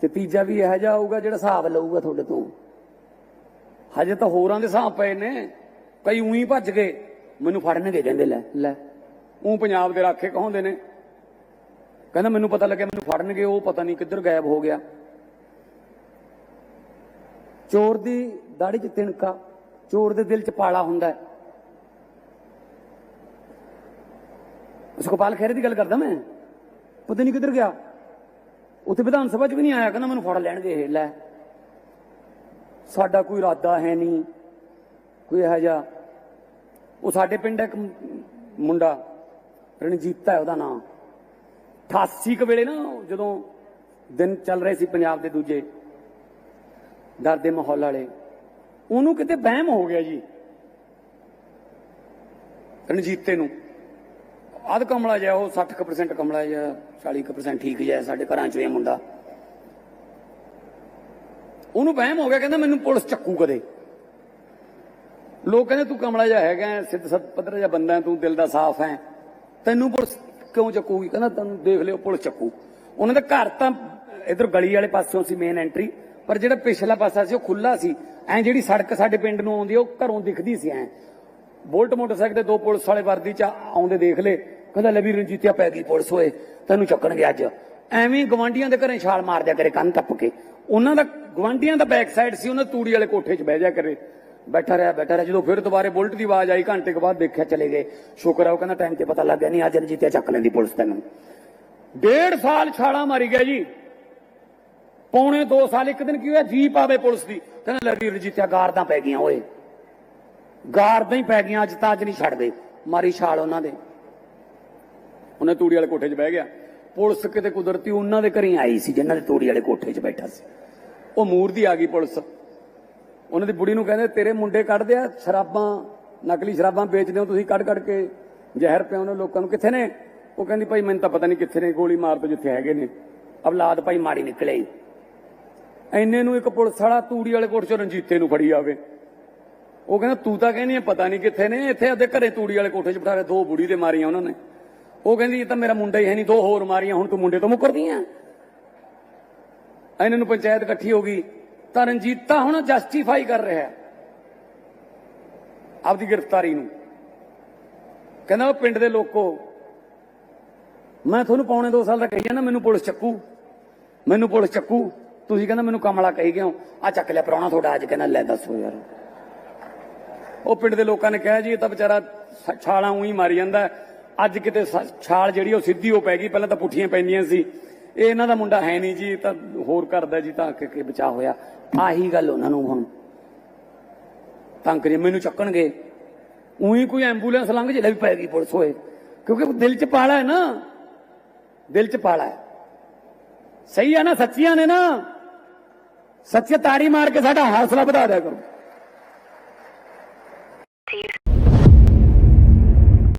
ਤੇ ਤੀਜਾ ਵੀ ਇਹੋ ਜਿਹਾ ਹੋਊਗਾ ਜਿਹੜਾ ਹਿਸਾਬ ਲਊਗਾ ਤੁਹਾਡੇ ਤੋਂ। ਹਜੇ ਤਾਂ ਹੋਰਾਂ ਦੇ ਹਿਸਾਬ ਪਏ ਨੇ। ਕਈ ਉਹੀ ਭੱਜ ਗਏ। ਮੈਨੂੰ ਫੜਨਗੇ, ਕਹਿੰਦੇ ਲੈ ਲੈ। ਉਹ ਪੰਜਾਬ ਦੇ ਰਾਖੇ ਕਹਾਉਂਦੇ ਨੇ। ਕਹਿੰਦਾ ਮੈਨੂੰ ਪਤਾ ਲੱਗਿਆ, ਮੈਨੂੰ ਫੜਨਗੇ, ਉਹ ਪਤਾ ਨਹੀਂ ਕਿੱਧਰ ਗਾਇਬ ਹੋ ਗਿਆ। ਚੋਰ ਦੀ ਦਾੜੀ 'ਚ ਤਿਣਕਾ, ਚੋਰ ਦੇ ਦਿਲ 'ਚ ਪਾਲਾ ਹੁੰਦਾ ਹੈ। ਸੁਖਪਾਲ ਖਹਿਰੇ ਦੀ ਗੱਲ ਕਰਦਾ ਮੈਂ? ਪਤਾ ਨਹੀਂ ਕਿੱਧਰ ਗਿਆ। ਉੱਥੇ ਵਿਧਾਨ ਸਭਾ 'ਚ ਵੀ ਨਹੀਂ ਆਇਆ, ਕਹਿੰਦਾ ਮੈਨੂੰ ਫੜ ਲੈਣਗੇ ਇਹ, ਲੈ। ਸਾਡਾ ਕੋਈ ਇਰਾਦਾ ਹੈ ਨਹੀਂ, ਕੋਈ ਇਹੋ ਜਿਹਾ। ਉਹ ਸਾਡੇ ਪਿੰਡ ਇੱਕ ਮੁੰਡਾ, ਰਣਜੀਤਾ ਹੈ ਉਹਦਾ ਨਾਮ। 88 ਕੁ ਵੇਲੇ ਨਾ ਜਦੋਂ ਦਿਨ ਚੱਲ ਰਹੇ ਸੀ ਪੰਜਾਬ ਦੇ ਦੂਜੇ, ਡਰ ਦੇ ਮਾਹੌਲ ਵਾਲੇ, ਉਹਨੂੰ ਕਿਤੇ ਵਹਿਮ ਹੋ ਗਿਆ ਜੀ, ਰਣਜੀਤੇ ਨੂੰ। ਅੱਧ ਕਮਲਾ ਜਿਹਾ ਉਹ 60% ਕਮਲਾ ਜਿਹਾ 40% ਠੀਕ ਜਿਹਾ ਸਾਡੇ ਘਰਾਂ ਚੋਂ ਇਹ ਮੁੰਡਾ। ਉਹਨੂੰ ਵਹਿਮ ਹੋ ਗਿਆ ਕਹਿੰਦਾ ਮੈਨੂੰ ਪੁਲਿਸ ਚੱਕੂ ਕਦੇ। ਲੋਕ ਕਹਿੰਦੇ ਤੂੰ ਕਮਲਾ ਜਿਹਾ ਹੈਗਾ ਸਿੱਧ ਸਤ ਪੱਧਰ ਜਿਹਾ ਬੰਦਾ ਤੂੰ ਦਿਲ ਦਾ ਸਾਫ਼ ਹੈ। ਤੈਨੂੰ ਪੁਲਿਸ ਕਿਉਂ ਚੱਕੂਗੀ? ਕਹਿੰਦਾ ਤੈਨੂੰ ਦੇਖ ਲਿਓ ਪੁਲਿਸ ਚੱਕੂ। ਉਹਨਾਂ ਦਾ ਘਰ ਤਾਂ ਇਧਰ ਗਲੀ ਵਾਲੇ ਪਾਸਿਓਂ ਸੀ ਮੇਨ ਐਂਟਰੀ ਪਰ ਜਿਹੜਾ ਪਿਛਲਾ ਪਾਸਾ ਸੀ ਉਹ ਖੁੱਲਾ ਸੀ। ਐ ਜਿਹੜੀ ਸੜਕ ਸਾਡੇ ਪਿੰਡ ਨੂੰ ਆਉਂਦੀ ਆ, ਉਹ ਘਰੋਂ ਦਿਖਦੀ ਸੀ ਐ। ਬੋਲਟ ਮੋਟਰਸਾਈਕਲ ਤੇ ਦੋ ਪੁਲਿਸ ਵਾਲੇ ਵਰਦੀ ਚ ਆਉਂਦੇ ਦੇਖ ਲੇ ਕਹਿੰਦਾ ਲੈ ਵੀ ਰਣਜੀਤਿਆ ਪੈ ਗਈ ਪੁਲਿਸ ਹੋਏ ਤੈਨੂੰ ਚੱਕਣਗੇ ਅੱਜ। ਐਵੇਂ ਹੀ ਗਵਾਂਡੀਆਂ ਦੇ ਘਰੇ ਛਾਲ ਮਾਰ ਦਿਆ ਕਰੇ ਕੰਨ ਟੱਪ ਕੇ। ਉਹਨਾਂ ਦਾ ਗਵਾਂਡੀਆਂ ਦਾ ਬੈਕ ਸਾਈਡ ਸੀ, ਉਹਨਾਂ ਤੂੜੀ ਵਾਲੇ ਕੋਠੇ 'ਚ ਬਹਿ ਜਾ ਕਰੇ। ਬੈਠਾ ਰਿਹਾ ਬੈਠਾ ਰਿਹਾ, ਜਦੋਂ ਫਿਰ ਦੁਬਾਰੇ ਬੁਲਟ ਦੀ ਆਵਾਜ਼ ਆਈ, ਘੰਟੇ ਕੁ ਬਾਅਦ ਦੇਖਿਆ ਚਲੇ ਗਏ। ਸ਼ੁਕਰ ਆ ਉਹ ਕਹਿੰਦਾ ਟਾਈਮ ਤੇ ਪਤਾ ਲੱਗ ਗਿਆ, ਨਹੀਂ, ਅੱਜ ਰਣਜੀਤਿਆ ਚੱਕ ਲੈਂਦੀ ਪੁਲਿਸ ਤੈਨੂੰ। ਡੇਢ ਸਾਲ ਛਾਲਾ ਮਾਰੀ ਗਿਆ ਜੀ। ਪੌਣੇ 2 ਸਾਲ, ਇੱਕ ਦਿਨ ਕੀ ਹੋਇਆ? ਜੀਪ ਆਵੇ ਪੁਲਿਸ ਦੀ। ਕਹਿੰਦਾ ਲੈ ਰਣਜੀਤਿਆ, ਗਾਰਦਾਂ ਪੈ ਗਈਆਂ, ਓਏ। ਗਾਰਦਾਂ ਹੀ ਪੈ ਗਈਆਂ, ਅੱਜ ਤਾਂ ਅੱਜ ਨਹੀਂ ਛੱਡਦੇ। ਮਾਰੀ ਛਾਲ ਉਹਨਾਂ ਦੇ। ਉਹਨੇ ਤੂੜੀ ਵਾਲੇ ਕੋਠੇ 'ਚ ਬਹਿ ਗਿਆ। ਪੁਲਿਸ ਕਿਤੇ ਕੁਦਰਤੀ ਉਹਨਾਂ ਦੇ ਘਰੇ ਆਈ ਸੀ ਜਿਨ੍ਹਾਂ ਦੇ ਤੂੜੀ ਵਾਲੇ ਕੋਠੇ 'ਚ ਬੈਠਾ ਸੀ। ਉਹ ਮੂਰਦੀ ਆ ਗਈ ਪੁਲਿਸ। ਉਹਨਾਂ ਦੀ ਬੁੜੀ ਨੂੰ ਕਹਿੰਦੇ, ਤੇਰੇ ਮੁੰਡੇ ਕੱਢਦੇ ਆ, ਸ਼ਰਾਬਾਂ, ਨਕਲੀ ਸ਼ਰਾਬਾਂ ਵੇਚਦੇ ਹੋ ਤੁਸੀਂ ਕੱਢ ਕੱਢ ਕੇ। ਜ਼ਹਿਰ ਪਿਆਉਂਦੇ ਲੋਕਾਂ ਨੂੰ। ਕਿੱਥੇ ਨੇ? ਉਹ ਕਹਿੰਦੀ, ਭਾਈ, ਮੈਨੂੰ ਤਾਂ ਪਤਾ ਨਹੀਂ ਕਿੱਥੇ ਨੇ, ਗੋਲੀ ਮਾਰ ਤੋਂ ਜਿੱਥੇ ਹੈਗੇ ਨੇ। ਔਲਾਦ ਭਾਈ ਮਾੜੀ ਨਿਕਲੇ ਹੀ ਐਨੇ ਨੂੰ ਇੱਕ ਪੁਲਿਸ ਵਾਲਾ ਤੂੜੀ ਵਾਲੇ ਕੋਠੇ 'ਚੋਂ ਰਣਜੀਤੇ ਨੂੰ ਫੜੀ ਆਵੇ। ਉਹ ਕਹਿੰਦਾ, ਤੂੰ ਤਾਂ ਕਹਿੰਦੀ ਪਤਾ ਨਹੀਂ ਕਿੱਥੇ ਨੇ। ਇੱਥੇ ਆਪਦੇ ਘਰੇ ਤੂੜੀ ਵਾਲੇ ਕੋਠੇ 'ਚ ਬਿਠਾ ਰਹੇ ਦੋ ਬੁੜੀ ਦੇ ਮਾਰੀਆਂ ਉਹਨਾਂ ਨੇ। ਉਹ ਕਹਿੰਦੀ, ਇਹ ਤਾਂ ਮੇਰਾ ਮੁੰਡਾ ਹੀ ਹੈ ਨਹੀਂ, ਦੋ ਹੋਰ ਮਾਰੀਆਂ, ਹੁਣ ਤੂੰ ਮੁੰਡੇ ਤੋਂ ਮੁੱਕਰਦੀ ਆ ਇਹਨਾਂ ਨੂੰ ਪੰਚਾਇਤ ਇਕੱਠੀ ਹੋ ਗਈ। ਤਾਂ ਰਣਜੀਤਾ ਹੁਣ ਜਸਟੀਫਾਈ ਕਰ ਰਿਹਾ ਹੈ। ਆਪਦੀ ਗ੍ਰਿਫਤਾਰੀ ਨੂੰ। ਕਹਿੰਦਾ, ਉਹ ਪਿੰਡ ਦੇ ਲੋਕੋ, ਮੈਂ ਤੁਹਾਨੂੰ ਪੌਣੇ 2 ਸਾਲ ਦਾ ਕਹੀ ਜਾਂਦਾ, ਮੈਨੂੰ ਪੁਲਿਸ ਚੱਕੂ। ਮੈਨੂੰ ਪੁਲਿਸ ਚੱਕੂ। ਤੁਸੀਂ ਕਹਿੰਦਾ, ਮੈਨੂੰ ਕਮਲਾ ਕਹੀ ਗਏ ਹੋ ਆ ਚੱਕ ਲਿਆ ਪ੍ਰਾਹੁਣਾ ਤੁਹਾਡਾ ਅੱਜ, ਕਹਿੰਦਾ, ਲੈ ਦੱਸੋ ਯਾਰ। ਉਹ ਪਿੰਡ ਦੇ ਲੋਕਾਂ ਨੇ ਕਿਹਾ ਜੀ, ਇਹ ਤਾਂ ਵਿਚਾਰਾ ਛਾਲਾਂ ਉਹੀ ਮਾਰੀ ਜਾਂਦਾ। ਅੱਜ ਕਿਤੇ ਛਾਲ ਜਿਹੜੀ ਉਹ ਸਿੱਧੀ ਹੋ ਪੈ ਗਈ, ਪਹਿਲਾਂ ਤਾਂ ਪੁੱਠੀਆਂ ਪੈਂਦੀਆਂ ਸੀ। ਇਹ ਇਹਨਾਂ ਦਾ ਮੁੰਡਾ ਹੈ ਨਹੀਂ ਜੀ, ਇਹ ਤਾਂ ਹੋਰ ਕਰਦਾ ਜੀ, ਤਾਂ ਕਿ ਬਚਾ ਹੋਇਆ। ਆਹੀ ਗੱਲ ਉਹਨਾਂ ਨੂੰ ਹੁਣ। ਤਾਂ ਕਰੀ ਮੈਨੂੰ ਚੱਕਣਗੇ। ਉਹੀ ਕੋਈ ਐਂਬੂਲੈਂਸ ਲੰਘ ਜੇ ਵੀ ਪੈ ਗਈ ਪੁਲਿਸ ਹੋਏ ਕਿਉਂਕਿ ਦਿਲ 'ਚ ਪਾਲਾ ਹੈ ਨਾ। ਦਿਲ 'ਚ ਪਾਲਾ ਹੈ। ਸਹੀ ਆ ਨਾ, ਸੱਚੀਆਂ ਨੇ ਨਾ। ਸੱਚੀ ਤਾੜੀ ਮਾਰ ਕੇ ਸਾਡਾ ਹੌਸਲਾ ਵਧਾ ਦਿਆ ਕਰੋ।